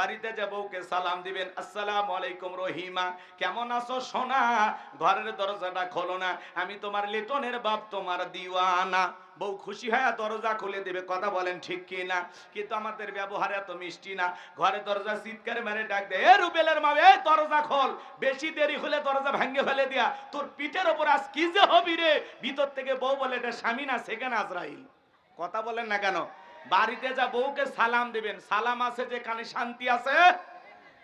বাড়িতে যে বউকে সালাম দিবেন। আসসালামু আলাইকুম রহিমা, কেমন আছো সোনা? ঘরের দরজাটা খোলো না, আমি তোমার লিটনের বাপ, তোমার দিওয়ানা। বউ খুশি হয়ে দরজা খুলে দেবে, কথা বলেন ঠিক কি না কিন্তু আমাদের ব্যবহার এত মিষ্টি না। ঘরে দরজা চিৎকার মেরে ডাক দেয়, এ রুবেলের মা, এ দরজা খোল। বেশি দেরি হলে দরজা ভেঙে ফেলে দিয়া, তোর পিঠের ওপর আজ কি যে হবি রে? ভিতর থেকে বউ বলে, এটা স্বামী না, সেখানে আজরাইল। কথা বলেন না কেন? বাড়িতে যা বউকে সালাম দিবেন, সালাম আছে যেখানে শান্তি আছে,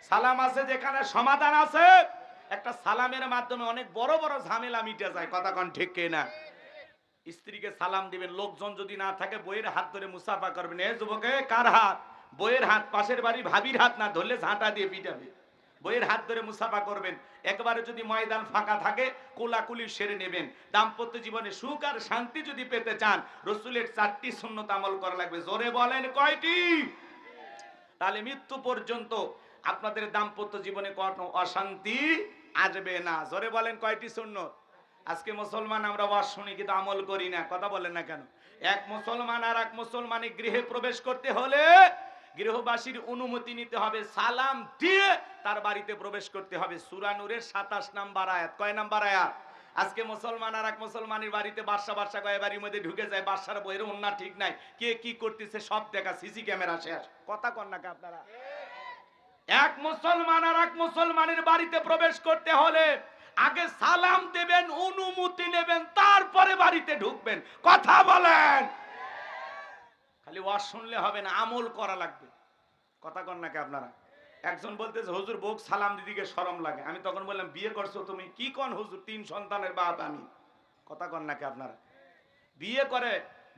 সালাম আছে যেখানে সমাধান আছে, একটা সালামের মাধ্যমে অনেক বড় বড় ঝামেলা মিটে যায়, কথা কন ঠিক কে না স্ত্রীকে সালাম দিবেন, লোকজন যদি না থাকে বইয়ের হাত ধরে মুসাফা করবেন। এ যুবকে, কার হাত? বইয়ের হাত, পাশের বাড়ি ভাবির হাত না, ধরলে ঝাঁটা দিয়ে পিটাবে। বইয়ের হাত ধরে মুসাফা করবেন। একবারে যদি ময়দান ফাঁকা থাকে, কোলাকুলি সেরে নেবেন। দাম্পত্য জীবনে সুখ আর শান্তি যদি পেতে চান, রসুলের চারটি শূন্যত আমল করা লাগবে। জোরে বলেন কয়টি? তাহলে মৃত্যু পর্যন্ত আপনাদের দাম্পত্য জীবনে কোনো অশান্তি আসবে না। জোরে বলেন কয়টি শূন্য আজকে মুসলমান আমরা ওয়াজ শুনি কিন্তু আমল করি না, কথা বলেন না কেন? এক মুসলমান আর এক মুসলমানের গৃহে প্রবেশ করতে হলে গৃহবাসীর অনুমতি নিতে হবে, সালাম দিয়ে তার বাড়িতে প্রবেশ করতে হবে। সুরানুরের সাতাশ নাম্বার আয়াত। কয় নাম্বার আয়াত? আজকে মুসলমান আর এক মুসলমানের বাড়িতে বাসা বাসা কয়, বাড়ির মধ্যে ঢুকে যায়, বাসার বইয়ের অন্য ঠিক নাই। কে কি করতেছে সব দেখা, সিসি ক্যামেরা শেষ। কথা কন না আপনারা? এক মুসলমান আর এক মুসলমানের বাড়িতে প্রবেশ করতে হলে আগে সালাম দেবেন, অনুমতি নেবেন, তারপরে বাড়িতে ঢুকবেন। কথা বলেন। খালি ওয়াজ শুনলে হবে না, আমল করা লাগবে। কথা কন নাকি আপনারা? একজন বলতেছে, হুজুর, বউক সালাম দিদিকে শরম লাগে। আমি তখন বললাম, বিয়ে করছ তুমি? কি কন হুজুর, তিন সন্তানের বাপ আমি। কথা কন নাকি আপনারা? বিয়ে করে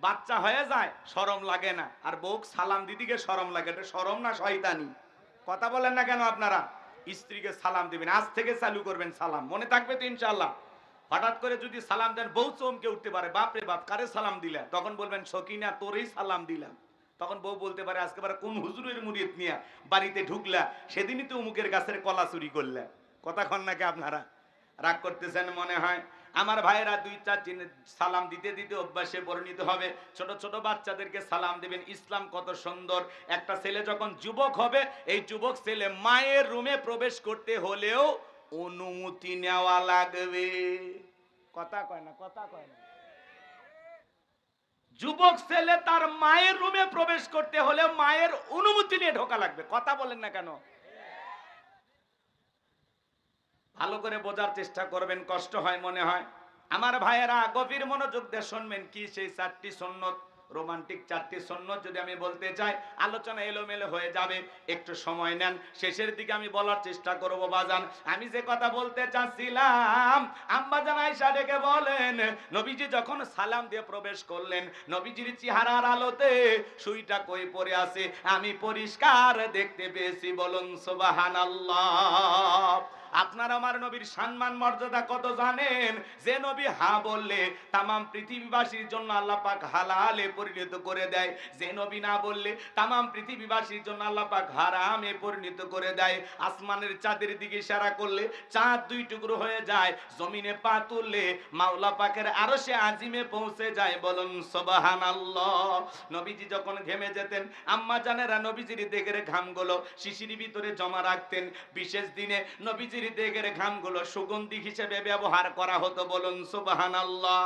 বাচ্চা হয়ে যায় শরম লাগে না। আর বউক সালাম দিদিকে শরম লাগে, এটা শরম না শয়তানি? কথা বলেন না কেন আপনারা? স্ত্রীকে সালাম দিবেন, আজ থেকে চালু করবেন সালাম। মনে থাকবে তো ইনশাল্লাহ হঠাৎ করে যদি সালাম দেন, বউ চমকে উঠতে পারে। বাপ রে বাপ, কারে সালাম দিলা তখন বলবেন, সকিনা, তোরই সালাম দিলাম। তখন বউ বলতে পারে, আজকে বারে কোন হুজুরের মুরিদ নিয়ে বাড়িতে ঢুকলা? সেদিনই তো উমুকের গাছের কলা চুরি করলা। কথা কন নাকি আপনারা? রাগ করতেছেন মনে হয়? আমার ভাইয়েরা দুই চার দিন সালাম দিতে দিতে অভ্যাসে পরিণত হবে। ছোট ছোট বাচ্চাদেরকে সালাম দেবেন। ইসলাম কত সুন্দর। একটা ছেলে যখন যুবক হবে, এই যুবক ছেলে মায়ের রুমে প্রবেশ করতে হলেও অনুমতি নেওয়া লাগবে। কথা কয় না কথা কয় না। যুবক ছেলে তার মায়ের রুমে প্রবেশ করতে হলে মায়ের অনুমতি নিয়ে ঢোকা লাগবে। কথা বলেন না কেন? ভালো করে বোঝার চেষ্টা করবেন কষ্ট হয় মনে হয়। আমার ভাইয়েরা গভীর মনোযোগ দিয়ে শুনবেন কি সেই চারটি সন্ন্যত। রোমান্টিক চারটি সন্ন্যত যদি আমি বলতে চাই, আলোচনা এলোমেলো হয়ে যাবে। একটু সময় নেন, শেষের দিকে আমি বলার চেষ্টা করব, বাজান। আমি যে কথা বলতে চাচ্ছিলাম আম্বাজান আয়সা ডেকে বলেন, নবীজি যখন সালাম দিয়ে প্রবেশ করলেন, নবীজির চেহারার আলোতে সুইটা কই পড়ে আছে? আমি পরিষ্কার দেখতে পেয়েছি, বলুন সুবহানাল্লাহ। আপনার আমার নবীর সম্মান, মর্যাদা কত জানেন? যে নবী হা বললে তামাম পৃথিবীবাসীর জন্য আল্লাহ পাক হালালে পরিণত করে দেয়। যে নবী না বললে তামাম পৃথিবীবাসীর জন্য আল্লাহ পাক হারামে পরিণত করে দেয়। আসমানের চাঁদের দিকে ইশারা করলে চাঁদ দুই টুকরো হয়ে যায়, জমিনে পা তুললে মাওলা পাকের আরও সে আজিমে পৌঁছে যায়। বলুন, সুবহানাল্লাহ। নবীজি যখন ঘেমে যেতেন, আম্মা জানেরা নবীজির দেগের ঘামগুলো শিশির ভিতরে জমা রাখতেন। বিশেষ দিনে নবীজির দেগের ঘামগুলো সুগন্ধি হিসেবে ব্যবহার করা হতো বলুন, সুবহানাল্লাহ।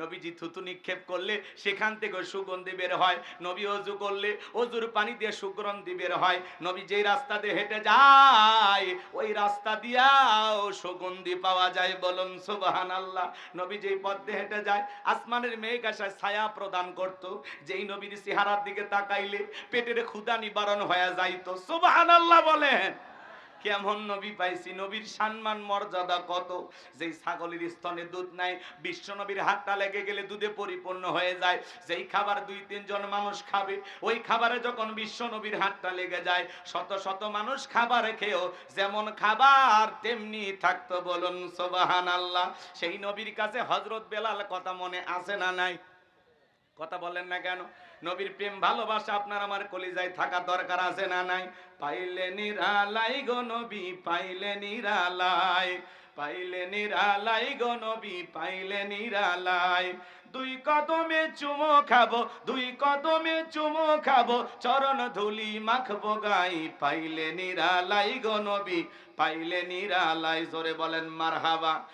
নবীজি থুতু নিক্ষেপ করলে সেখান থেকে সুগন্ধি বের হয়, নবী অজু করলে অজুর পানি দিয়ে সুগন্ধি বের হয়। নবী যেই রাস্তা দিয়ে হেঁটে যায়, ওই রাস্তা দিয়াও সুগন্ধি পাওয়া যায় বলুন সুবাহান আল্লাহ নবী যেই পথ দিয়ে হেঁটে যায়, আসমানের মেঘ আসায় ছায়া প্রদান করত, যেই নবীর চেহারার দিকে তাকাইলে পেটের ক্ষুদা নিবারণ হয়ে যাইতো। সুবাহান আল্লাহ বলেন। কেমন নবী পাইছি? নবীর সম্মান, মর্যাদা কত? যেই ছাগলের স্তনে দুধ নাই, বিশ্ব নবীর হাতটা লেগে গেলে দুধে পরিপূর্ণ হয়ে যায়। যেই খাবার দুই, তিনজন মানুষ খাবে, ওই খাবারে যখন বিশ্ব নবীর হাতটা লেগে যায়, শত শত মানুষ খাবার খেয়েও যেমন খাবার, তেমনি থাকতো বলুন সোবাহান আল্লাহ সেই নবীর কাছে হজরত বেলাল কথা মনে আছে না নাই? কথা বলেন না কেন? নবীর প্রেম ভালোবাসা আপনার আমার কলিজায় থাকা দরকার আছে না নাই? পাইলে নিরালাই গো নবী, পাইলে নিরালাই। পাইলে নিরালাই গো নবী, পাইলে নিরালাই। দুই কদমে চুমো খাব, দুই কদমে চুমো খাব, চরণ ধুলি মাখবো গাই। পাইলে নিরালাই গো নবী, পাইলে নিরালাই। জোরে বলেন, মারহাবা।